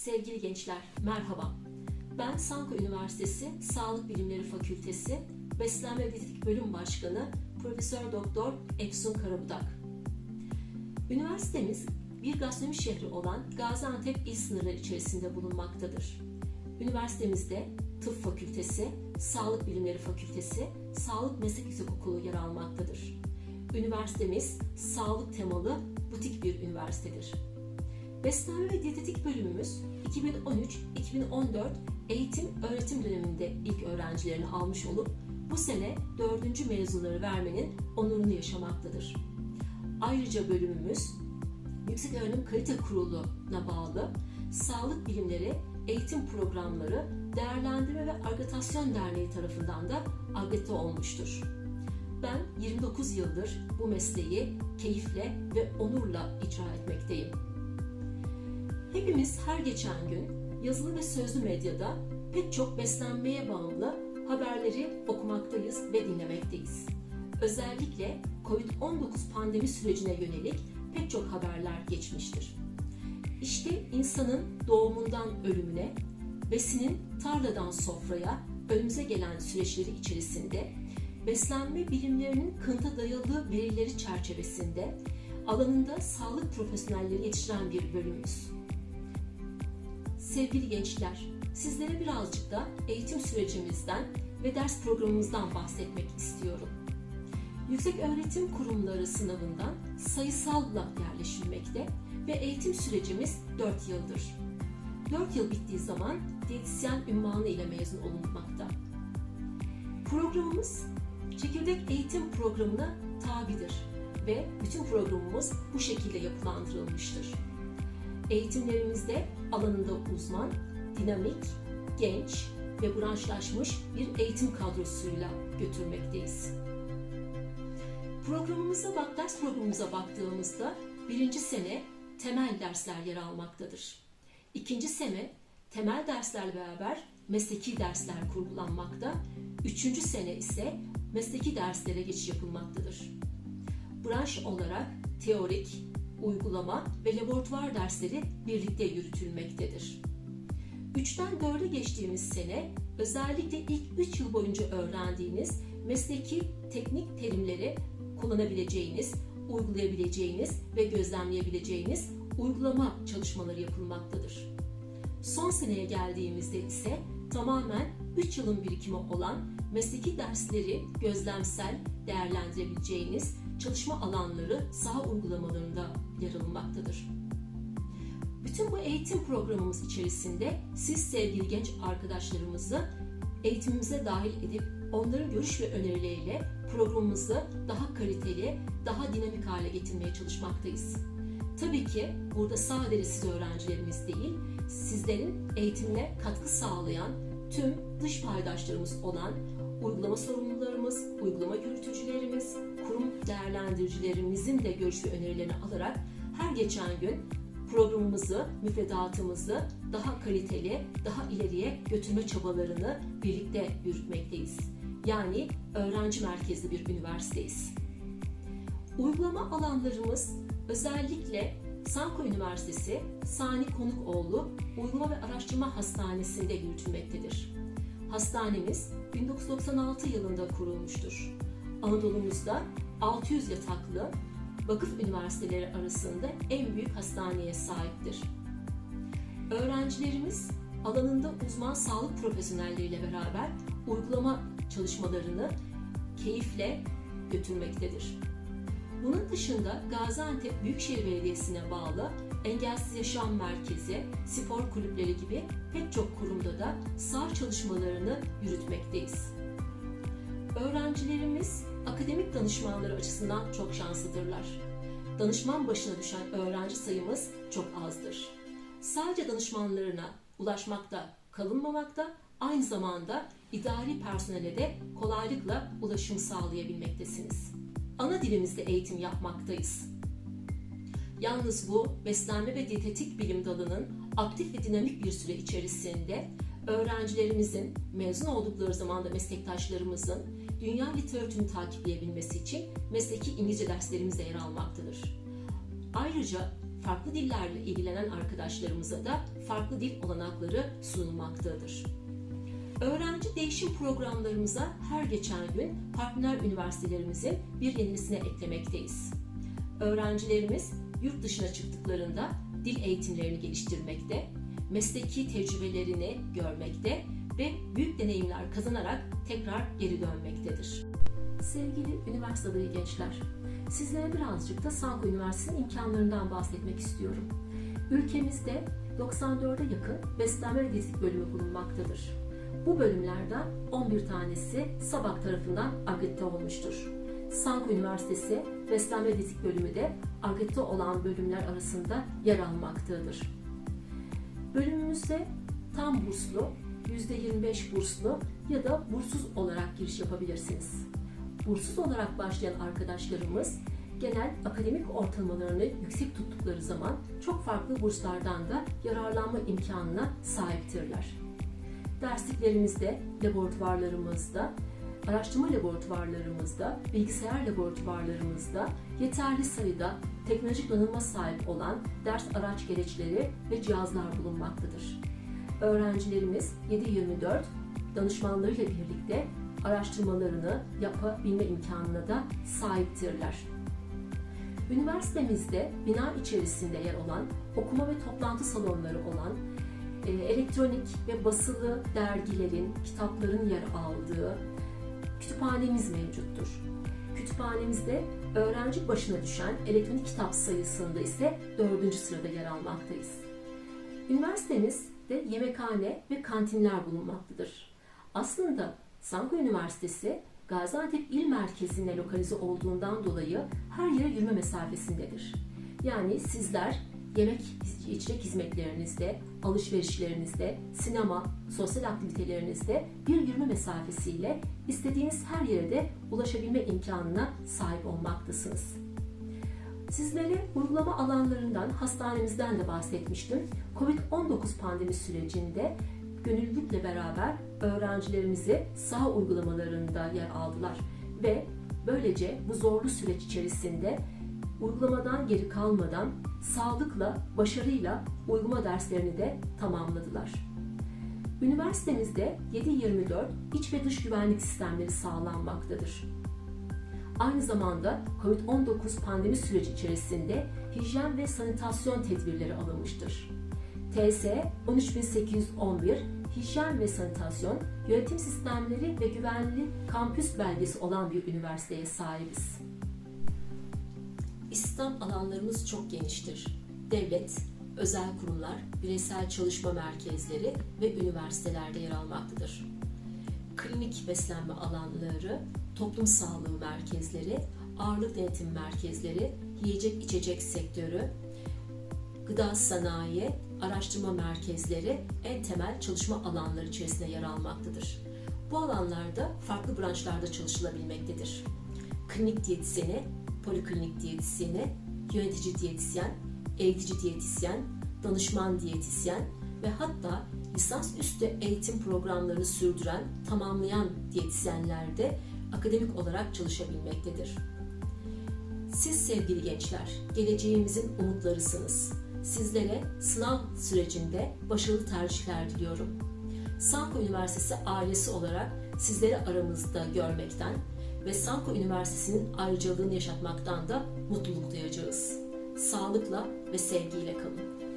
Sevgili gençler, merhaba. Ben Sanko Üniversitesi Sağlık Bilimleri Fakültesi Beslenme ve Bölüm Başkanı Profesör Doktor Efsun Karabudak. Üniversitemiz bir gastronomi şehri olan Gaziantep il sınırları içerisinde bulunmaktadır. Üniversitemizde Tıp Fakültesi, Sağlık Bilimleri Fakültesi, Sağlık Meslek Yüksekokulu yer almaktadır. Üniversitemiz sağlık temalı butik bir üniversitedir. Beslenme ve diyetetik bölümümüz 2013-2014 eğitim öğretim döneminde ilk öğrencilerini almış olup bu sene dördüncü mezunları vermenin onurunu yaşamaktadır. Ayrıca bölümümüz Yüksek Öğrenim Kalite Kurulu'na bağlı Sağlık Bilimleri Eğitim Programları Değerlendirme ve Argatasyon Derneği tarafından da agite olmuştur. Ben 29 yıldır bu mesleği keyifle ve onurla icra etmekteyim. Hepimiz her geçen gün yazılı ve sözlü medyada pek çok beslenmeye bağımlı haberleri okumaktayız ve dinlemekteyiz. Özellikle COVID-19 pandemi sürecine yönelik pek çok haberler geçmiştir. İşte insanın doğumundan ölümüne, besinin tarladan sofraya, önümüze gelen süreçleri içerisinde beslenme bilimlerinin kınta dayalı verileri çerçevesinde alanında sağlık profesyonelleri yetiştiren bir bölümümüz. Sevgili gençler, sizlere birazcık da eğitim sürecimizden ve ders programımızdan bahsetmek istiyorum. Yüksek Öğretim Kurumları sınavından sayısalla yerleşilmekte ve eğitim sürecimiz 4 yıldır. 4 yıl bittiği zaman diyetisyen ünvanı ile mezun olunmakta. Programımız çekirdek eğitim programına tabidir ve bütün programımız bu şekilde yapılandırılmıştır. Eğitimlerimizde alanında uzman, dinamik, genç ve branşlaşmış bir eğitim kadrosuyla götürmekteyiz. Programımıza bak, ders programımıza baktığımızda birinci sene temel dersler yer almaktadır. İkinci sene temel derslerle beraber mesleki dersler kurgulanmakta. Üçüncü sene ise mesleki derslere geçiş yapılmaktadır. Branş olarak teorik, uygulama ve laboratuvar dersleri birlikte yürütülmektedir. 3'ten 4'e geçtiğimiz sene özellikle ilk 3 yıl boyunca öğrendiğiniz mesleki teknik terimleri kullanabileceğiniz, uygulayabileceğiniz ve gözlemleyebileceğiniz uygulama çalışmaları yapılmaktadır. Son seneye geldiğimizde ise tamamen 3 yılın birikimi olan mesleki dersleri gözlemsel değerlendirebileceğiniz çalışma alanları saha uygulamalarında yer alınmaktadır. Bütün bu eğitim programımız içerisinde siz sevgili genç arkadaşlarımızı eğitimimize dahil edip onların görüş ve önerileriyle programımızı daha kaliteli, daha dinamik hale getirmeye çalışmaktayız. Tabii ki burada sadece siz öğrencilerimiz değil, sizlerin eğitimine katkı sağlayan tüm dış paydaşlarımız olan uygulama sorumlularımız, uygulama yürütücülerimiz, kurum değerlendiricilerimizin de görüş ve önerilerini alarak her geçen gün programımızı, müfredatımızı daha kaliteli, daha ileriye götürme çabalarını birlikte yürütmekteyiz. Yani öğrenci merkezli bir üniversiteyiz. Uygulama alanlarımız özellikle Sanko Üniversitesi Sani Konukoğlu Uygulama ve Araştırma Hastanesi'nde yürütülmektedir. Hastanemiz 1996 yılında kurulmuştur. Anadolu'muzda 600 yataklı vakıf üniversiteleri arasında en büyük hastaneye sahiptir. Öğrencilerimiz alanında uzman sağlık profesyonelleriyle beraber uygulama çalışmalarını keyifle götürmektedir. Bunun dışında Gaziantep Büyükşehir Belediyesi'ne bağlı Engelsiz Yaşam Merkezi, spor kulüpleri gibi pek çok kurumda da sağ çalışmalarını yürütmekteyiz. Öğrencilerimiz akademik danışmanları açısından çok şanslıdırlar. Danışman başına düşen öğrenci sayımız çok azdır. Sadece danışmanlarına ulaşmakta kalınmamakta, aynı zamanda idari personele de kolaylıkla ulaşım sağlayabilmektesiniz. Ana dilimizde eğitim yapmaktayız. Yalnız bu beslenme ve diyetetik bilim dalının aktif ve dinamik bir süre içerisinde öğrencilerimizin mezun oldukları zaman da meslektaşlarımızın dünya literatürünü takipleyebilmesi için mesleki İngilizce derslerimiz de yer almaktadır. Ayrıca farklı dillerle ilgilenen arkadaşlarımıza da farklı dil olanakları sunulmaktadır. Öğrenci değişim programlarımıza her geçen gün partner üniversitelerimizin bir yenisine eklemekteyiz. Öğrencilerimiz yurt dışına çıktıklarında dil eğitimlerini geliştirmekte, mesleki tecrübelerini görmekte ve büyük deneyimler kazanarak tekrar geri dönmektedir. Sevgili üniversite adayı gençler, sizlere birazcık da Sanko Üniversitesi'nin imkanlarından bahsetmek istiyorum. Ülkemizde 94'e yakın beslenme ve bölümü bulunmaktadır. Bu bölümlerden 11 tanesi SABAK tarafından akredite olmuştur. Sanko Üniversitesi Beslenme ve Diyetetik bölümü de akredite olan bölümler arasında yer almaktadır. Bölümümüzde tam burslu, %25 burslu ya da burssuz olarak giriş yapabilirsiniz. Burssuz olarak başlayan arkadaşlarımız genel akademik ortalamalarını yüksek tuttukları zaman çok farklı burslardan da yararlanma imkanına sahiptirler. Dersliklerimizde, laboratuvarlarımızda, araştırma laboratuvarlarımızda, bilgisayar laboratuvarlarımızda yeterli sayıda teknolojik donanıma sahip olan ders araç gereçleri ve cihazlar bulunmaktadır. Öğrencilerimiz 7-24 danışmanlarıyla birlikte araştırmalarını yapabilme imkanına da sahiptirler. Üniversitemizde bina içerisinde yer olan okuma ve toplantı salonları olan e, elektronik ve basılı dergilerin, kitapların yer aldığı kütüphanemiz mevcuttur. Kütüphanemizde öğrenci başına düşen elektronik kitap sayısında ise dördüncü sırada yer almaktayız. Üniversitemizde yemekhane ve kantinler bulunmaktadır. Aslında Sanko Üniversitesi Gaziantep İl Merkezi'ne lokalize olduğundan dolayı her yere yürüme mesafesindedir. Yani sizler yemek içecek hizmetlerinizde, alışverişlerinizde, sinema, sosyal aktivitelerinizde bir yürüme mesafesiyle istediğiniz her yere de ulaşabilme imkanına sahip olmaktasınız. Sizlere uygulama alanlarından, hastanemizden de bahsetmiştim. Covid-19 pandemi sürecinde gönüllülükle beraber öğrencilerimizi saha uygulamalarında yer aldılar ve böylece bu zorlu süreç içerisinde uygulamadan geri kalmadan sağlıkla, başarıyla uygulama derslerini de tamamladılar. Üniversitemizde 7-24 iç ve dış güvenlik sistemleri sağlanmaktadır. Aynı zamanda COVID-19 pandemi süreci içerisinde hijyen ve sanitasyon tedbirleri alınmıştır. TS 13811 Hijyen ve Sanitasyon Yönetim Sistemleri ve Güvenli Kampüs belgesi olan bir üniversiteye sahibiz. İstihdam alanlarımız çok geniştir. Devlet, özel kurumlar, bireysel çalışma merkezleri ve üniversitelerde yer almaktadır. Klinik beslenme alanları, toplum sağlığı merkezleri, ağırlık denetim merkezleri, yiyecek içecek sektörü, gıda sanayi, araştırma merkezleri en temel çalışma alanları içerisinde yer almaktadır. Bu alanlarda farklı branşlarda çalışılabilmektedir. Klinik diyetisyeni, poliklinik diyetisyeni, yönetici diyetisyen, eğitici diyetisyen, danışman diyetisyen ve hatta lisans üstü eğitim programlarını sürdüren, tamamlayan diyetisyenler de akademik olarak çalışabilmektedir. Siz sevgili gençler, geleceğimizin umutlarısınız. Sizlere sınav sürecinde başarılı tercihler diliyorum. Sanko Üniversitesi ailesi olarak sizleri aramızda görmekten ve Sanko Üniversitesi'nin ayrıcalığını yaşatmaktan da mutluluk duyacağız. Sağlıkla ve sevgiyle kalın.